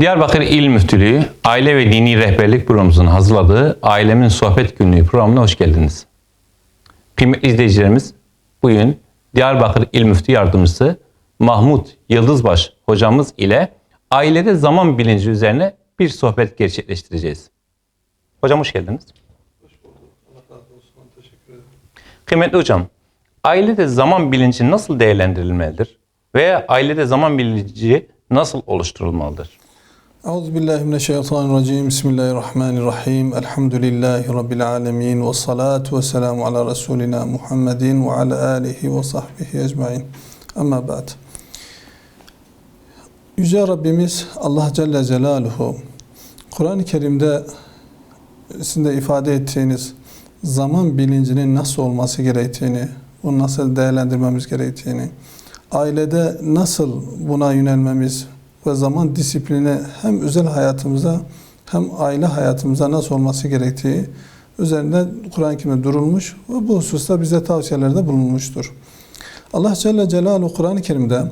Diyarbakır İl Müftülüğü Aile ve Dini Rehberlik Büromuzun hazırladığı Ailemin Sohbet Günlüğü programına hoş geldiniz. Kıymetli izleyicilerimiz, bugün Diyarbakır İl Müftü Yardımcısı Mahmut Yıldızbaş hocamız ile ailede zaman bilinci üzerine bir sohbet gerçekleştireceğiz. Hocam hoş geldiniz. Kıymetli hocam, ailede zaman bilinci nasıl değerlendirilmelidir? Veya ailede zaman bilinci nasıl oluşturulmalıdır? Euzu billahi mineşşeytanirracim. Bismillahirrahmanirrahim. Elhamdülillahi rabbil alamin ve salatu ve selamu ala resulina Muhammedin ve ala alihi ve sahbihi ecmaîn. Amma ba'd. Yüce Rabbimiz Allah Celle Celaluhu Kur'an-ı Kerim'de sizin de ifade ettiğiniz zaman bilincinin nasıl olması gerektiğini, bunu nasıl değerlendirmemiz gerektiğini, ailede nasıl buna yönelmemiz ve zaman disiplini hem özel hayatımıza hem aile hayatımıza nasıl olması gerektiği üzerinde Kur'an-ı Kerim'de durulmuş ve bu hususta bize tavsiyelerde bulunmuştur. Allah Celle Celaluhu Kur'an-ı Kerim'de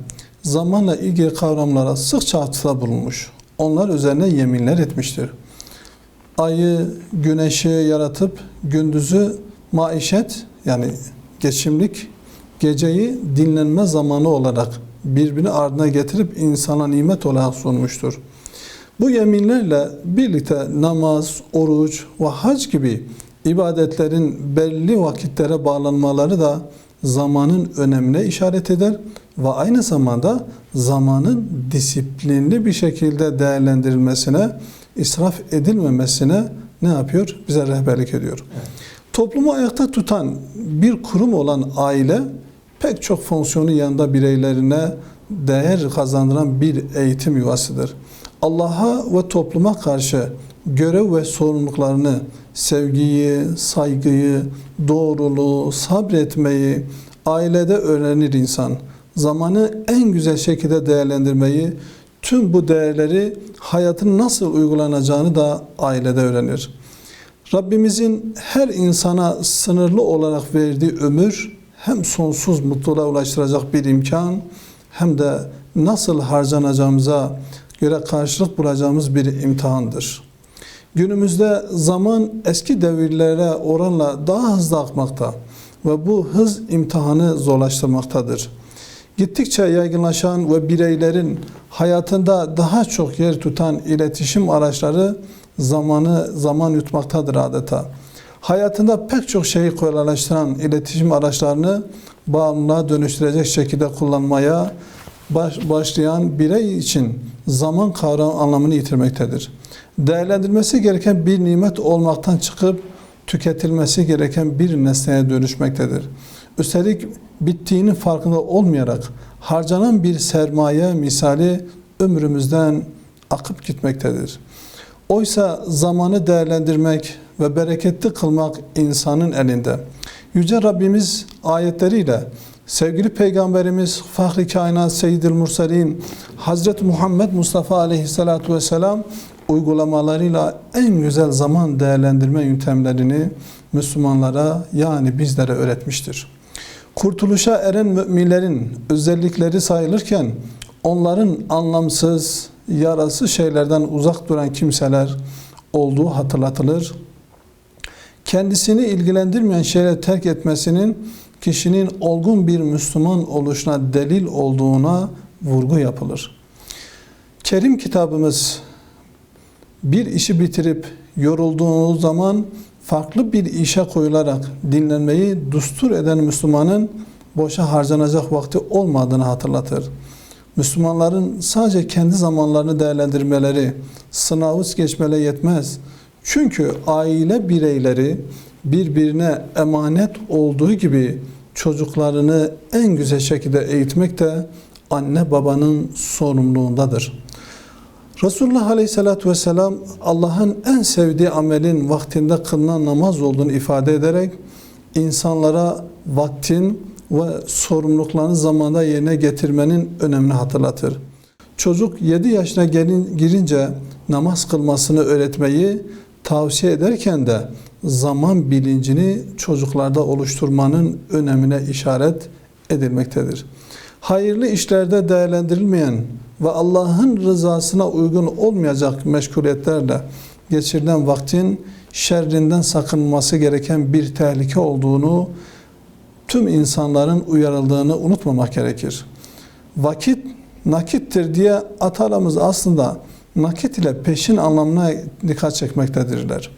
zamanla ilgili kavramlara sıkça atıfta bulunmuş. Onlar üzerine yeminler etmiştir. Ayı, güneşi yaratıp gündüzü maişet yani geçimlik, geceyi dinlenme zamanı olarak birbirini ardına getirip insana nimet olarak sunmuştur. Bu yeminlerle birlikte namaz, oruç ve hac gibi ibadetlerin belli vakitlere bağlanmaları da zamanın önemine işaret eder ve aynı zamanda zamanın disiplinli bir şekilde değerlendirilmesine, israf edilmemesine ne yapıyor? Bize rehberlik ediyor. Toplumu ayakta tutan bir kurum olan aile pek çok fonksiyonu yanında bireylerine değer kazandıran bir eğitim yuvasıdır. Allah'a ve topluma karşı görev ve sorumluluklarını, sevgiyi, saygıyı, doğruluğu, sabretmeyi ailede öğrenir insan. Zamanı en güzel şekilde değerlendirmeyi, tüm bu değerleri hayatın nasıl uygulanacağını da ailede öğrenir. Rabbimizin her insana sınırlı olarak verdiği ömür hem sonsuz mutluluğa ulaştıracak bir imkan hem de nasıl harcanacağımıza göre karşılık bulacağımız bir imtihandır. Günümüzde zaman eski devirlere oranla daha hızlı akmakta ve bu hız imtihanı zorlaştırmaktadır. Gittikçe yaygınlaşan ve bireylerin hayatında daha çok yer tutan iletişim araçları zamanı zaman yutmaktadır adeta. Hayatında pek çok şeyi kolaylaştıran iletişim araçlarını bağımlılığa dönüştürecek şekilde kullanmaya baş, başlayan birey için zaman kavramı anlamını yitirmektedir. Değerlendirmesi gereken bir nimet olmaktan çıkıp tüketilmesi gereken bir nesneye dönüşmektedir. Üstelik bittiğinin farkında olmayarak harcanan bir sermaye misali ömrümüzden akıp gitmektedir. Oysa zamanı değerlendirmek ve bereketli kılmak insanın elinde. Yüce Rabbimiz ayetleriyle sevgili Peygamberimiz Fahri Kainat Seyyidil Mursalin Hazreti Muhammed Mustafa Aleyhisselatu Vesselam uygulamalarıyla en güzel zaman değerlendirme yöntemlerini Müslümanlara yani bizlere öğretmiştir. Kurtuluşa eren müminlerin özellikleri sayılırken onların anlamsız, yarası şeylerden uzak duran kimseler olduğu hatırlatılır. Kendisini ilgilendirmeyen şeyleri terk etmesinin kişinin olgun bir Müslüman oluşuna delil olduğuna vurgu yapılır. Kerim kitabımız bir işi bitirip yorulduğunuz zaman farklı bir işe koyularak dinlenmeyi dustur eden Müslümanın boşa harcanacak vakti olmadığını hatırlatır. Müslümanların sadece kendi zamanlarını değerlendirmeleri, sınavı geçmeleri yetmez. Çünkü aile bireyleri birbirine emanet olduğu gibi çocuklarını en güzel şekilde eğitmek de anne babanın sorumluluğundadır. Resulullah Aleyhisselatü Vesselam Allah'ın en sevdiği amelin vaktinde kılınan namaz olduğunu ifade ederek insanlara vaktin ve sorumluluklarını zamanda yerine getirmenin önemini hatırlatır. Çocuk 7 yaşına gelin, girince namaz kılmasını öğretmeyi tavsiye ederken de zaman bilincini çocuklarda oluşturmanın önemine işaret edilmektedir. Hayırlı işlerde değerlendirilmeyen ve Allah'ın rızasına uygun olmayacak meşguliyetlerle geçirilen vaktin şerrinden sakınması gereken bir tehlike olduğunu tüm insanların uyarıldığını unutmamak gerekir. Vakit nakittir diye atalarımız aslında nakit ile peşin anlamına dikkat çekmektedirler.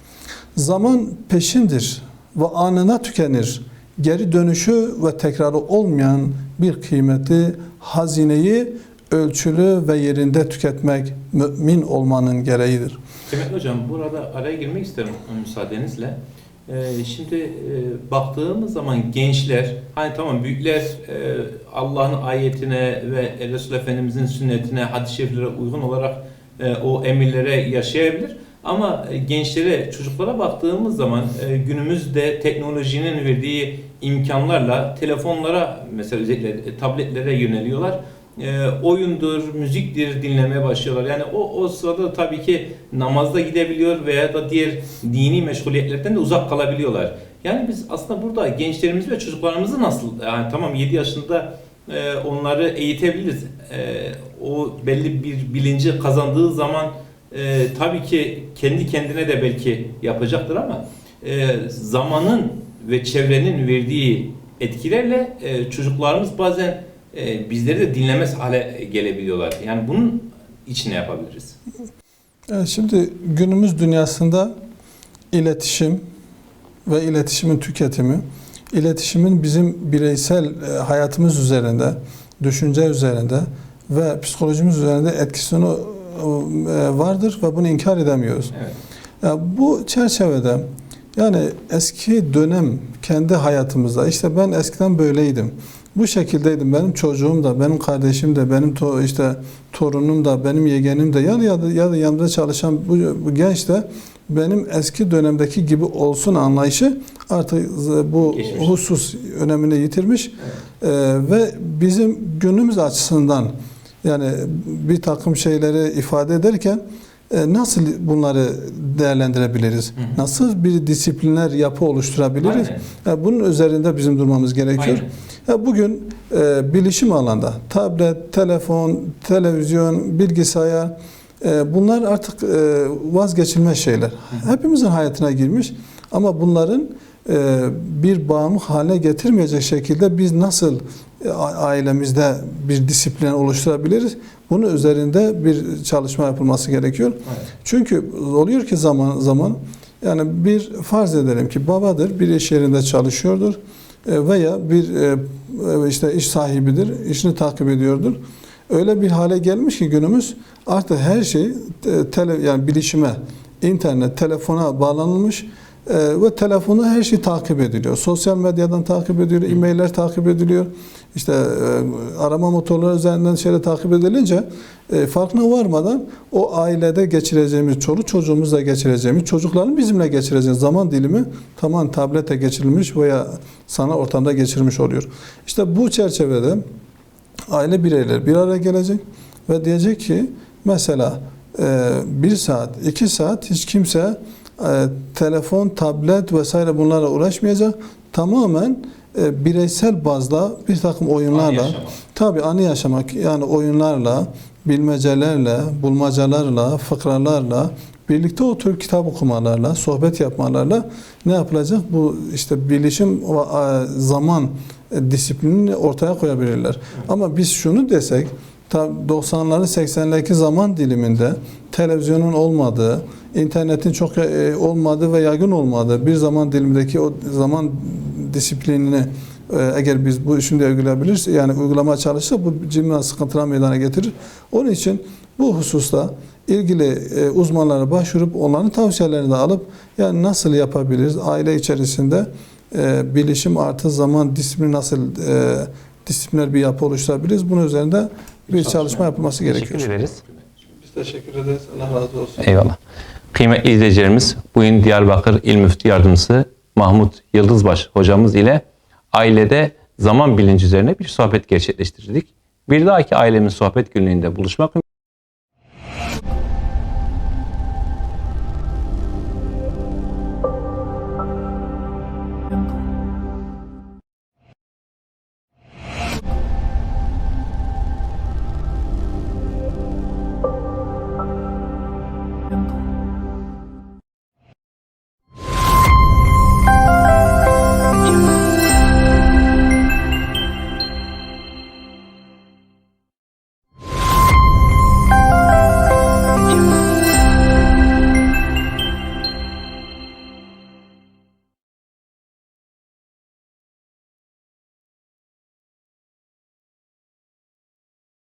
Zaman peşindir ve anına tükenir. Geri dönüşü ve tekrarı olmayan bir kıymetli hazineyi ölçülü ve yerinde tüketmek mümin olmanın gereğidir. Kıymetli hocam burada araya girmek isterim müsaadenizle. Ee, şimdi e, baktığımız zaman gençler, hani tamam büyükler e, Allah'ın ayetine ve Resul Efendimizin sünnetine, hadis-i şeriflere uygun olarak o emirlere yaşayabilir. Ama e, gençlere, çocuklara baktığımız zaman e, günümüzde teknolojinin verdiği imkanlarla telefonlara mesela özellikle e, tabletlere yöneliyorlar e, oyundur, müziktir dinlemeye başlıyorlar. Yani o, o sırada tabii ki namazda gidebiliyor veya da diğer dini meşguliyetlerden de uzak kalabiliyorlar. Yani biz aslında burada gençlerimiz ve çocuklarımızı nasıl, yani tamam 7 yaşında e, onları eğitebiliriz. E, o belli bir bilinci kazandığı zaman e, tabii ki kendi kendine de belki yapacaktır ama e, zamanın ve çevrenin verdiği etkilerle e, çocuklarımız bazen e, bizleri de dinlemez hale gelebiliyorlar. Yani bunun için ne yapabiliriz? Evet, şimdi günümüz dünyasında iletişim ve iletişimin tüketimi, iletişimin bizim bireysel e, hayatımız üzerinde, düşünce üzerinde ve psikolojimiz üzerinde etkisini e, vardır ve bunu inkar edemiyoruz. Evet. Ya bu çerçevede yani eski dönem kendi hayatımızda işte ben eskiden böyleydim. Bu şekildeydim. Benim çocuğum da, benim kardeşim de, benim to, işte torunum da, benim yeğenim de ya da ya da, ya da yanımda çalışan bu, bu genç de benim eski dönemdeki gibi olsun anlayışı artık bu Geçmiş. husus önemini yitirmiş. Evet. Ee, ve bizim günümüz açısından yani bir takım şeyleri ifade ederken e, nasıl bunları değerlendirebiliriz? Hı hı. Nasıl bir disiplinler yapı oluşturabiliriz? Yani bunun üzerinde bizim durmamız gerekiyor. Aynen. Bugün e, bilişim alanda tablet, telefon, televizyon, bilgisayar bunlar artık e, vazgeçilmez şeyler. Hepimizin hayatına girmiş ama bunların e, bir bağımlı hale getirmeyecek şekilde biz nasıl e, ailemizde bir disiplin oluşturabiliriz? Bunun üzerinde bir çalışma yapılması gerekiyor. Evet. Çünkü oluyor ki zaman zaman yani bir farz edelim ki babadır bir iş yerinde çalışıyordur veya bir işte iş sahibidir işini takip ediyordur. Öyle bir hale gelmiş ki günümüz artık her şey e, tele, yani bilişime, internet, telefona bağlanılmış e, ve telefonda her şey takip ediliyor. Sosyal medyadan takip ediliyor, e-mailler takip ediliyor. İşte e, arama motorları üzerinden şeyle takip edilince e, farkına varmadan o ailede geçireceğimiz, çoluk çocuğumuzla geçireceğimiz, çocukların bizimle geçireceğimiz zaman dilimi tamamen tablete geçirilmiş veya sanal ortamda geçirmiş oluyor. İşte bu çerçevede aile bireyleri bir araya gelecek ve diyecek ki mesela e, bir saat, iki saat hiç kimse e, telefon, tablet vesaire bunlarla uğraşmayacak. Tamamen e, bireysel bazda bir takım Anı oyunlarla, yaşamak. tabii anı yaşamak yani oyunlarla, bilmecelerle, bulmacalarla, fıkralarla, birlikte oturup kitap okumalarla, sohbet yapmalarla ne yapılacak? Bu işte bilişim zaman disiplinini ortaya koyabilirler. Ama biz şunu desek, tabii 90'ların 80'lerdeki zaman diliminde televizyonun olmadığı, internetin çok e, olmadığı ve yaygın olmadığı bir zaman dilimindeki o zaman disiplinini e, eğer biz bu şimdi uygulayabiliriz yani uygulama çalışsa bu ciddi sıkıntılar meydana getirir. Onun için bu hususta ilgili e, uzmanlara başvurup onların tavsiyelerini de alıp yani nasıl yapabiliriz aile içerisinde e, bilişim artı zaman disiplini nasıl e, disiplinler bir yapı oluşturabiliriz bunun üzerinde bir çalışma çalışma yapılması gerekiyor. Teşekkür ederiz. Biz teşekkür ederiz. Allah razı olsun. Eyvallah. Kıymetli izleyicilerimiz, bugün Diyarbakır İl Müftü Yardımcısı Mahmut Yıldızbaş hocamız ile ailede zaman bilinci üzerine bir sohbet gerçekleştirdik. Bir dahaki ailemin sohbet günlüğünde buluşmak